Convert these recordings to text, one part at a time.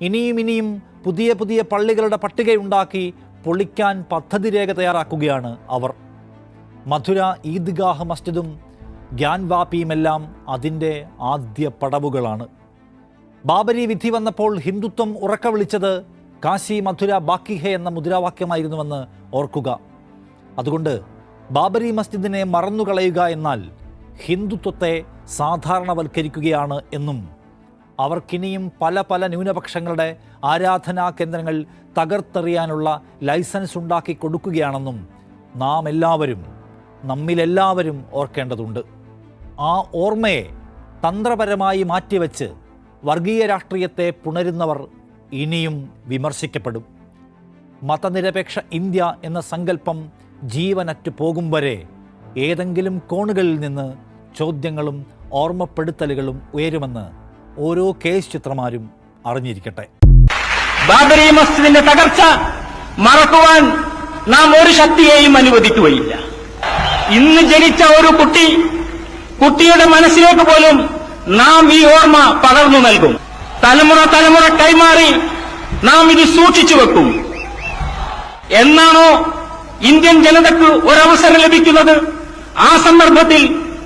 ഇനിയും ഇനിയും പുതിയ പുതിയ പള്ളികളുടെ പട്ടികയുണ്ടാക്കി പൊളിക്കാൻ പദ്ധതി രേഖ തയ്യാറാക്കുകയാണ് അവർ. മധുര ഈദ്ഗാഹ് മസ്ജിദും ഗ്യാൻവാപ്പിയുമെല്ലാം അതിന്റെ ആദ്യ പടവുകളാണ്. ബാബരി വിധി വന്നപ്പോൾ ഹിന്ദുത്വം ഉറക്ക വിളിച്ചത് കാശി മധുര ബാക്കി ഹേ എന്ന മുദ്രാവാക്യമായിരുന്നുവെന്ന് ഓർക്കുക. അതുകൊണ്ട് ബാബരി മസ്ജിദിനെ മറന്നുകളയുക എന്നാൽ ഹിന്ദുത്വത്തെ സാധാരണവൽക്കരിക്കുകയാണ് എന്നും അവർക്കിനിയും പല പല ന്യൂനപക്ഷങ്ങളുടെ ആരാധനാ കേന്ദ്രങ്ങൾ തകർത്തെറിയാനുള്ള ലൈസൻസ് ഉണ്ടാക്കി കൊടുക്കുകയാണെന്നും നാം എല്ലാവരും നമ്മിലെല്ലാവരും ഓർക്കേണ്ടതുണ്ട്. ആ ഓർമ്മയെ തന്ത്രപരമായി മാറ്റിവെച്ച് വർഗീയ രാഷ്ട്രീയത്തെ പുണരുന്നവർ ഇനിയും വിമർശിക്കപ്പെടും. മതനിരപേക്ഷ ഇന്ത്യ എന്ന സങ്കല്പം ജീവനറ്റു പോകും വരെ ഏതെങ്കിലും കോണുകളിൽ നിന്ന് ചോദ്യങ്ങളും ഓർമ്മപ്പെടുത്തലുകളും ഉയരുമെന്ന് ഓരോ കേസ് ചിത്രമാരും അറിഞ്ഞിരിക്കട്ടെ. ബാബരി മസ്ജിദിന്റെ തകർച്ച മറക്കുവാൻ നാം ഒരു ശക്തിയെയും അനുവദിക്കുകയില്ല. ഇന്ന് ജനിച്ച ഒരു കുട്ടി കുട്ടിയുടെ മനസ്സിലേക്ക് പോലും നാം ഈ ഓർമ്മ പകർന്നു നൽകും. തലമുറ തലമുറ കൈമാറി നാം ഇത് സൂക്ഷിച്ചു വെക്കും. എന്നാണോ ഇന്ത്യൻ ജനതയ്ക്ക് ഒരവസരം ലഭിക്കുന്നത്? ആ സന്ദർഭത്തിൽ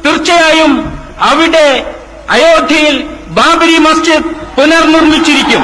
തീർച്ചയായും അവിടെ അയോധ്യയിൽ ബാബരി മസ്ജിദ് പുനർനിർമ്മിച്ചിരിക്കും.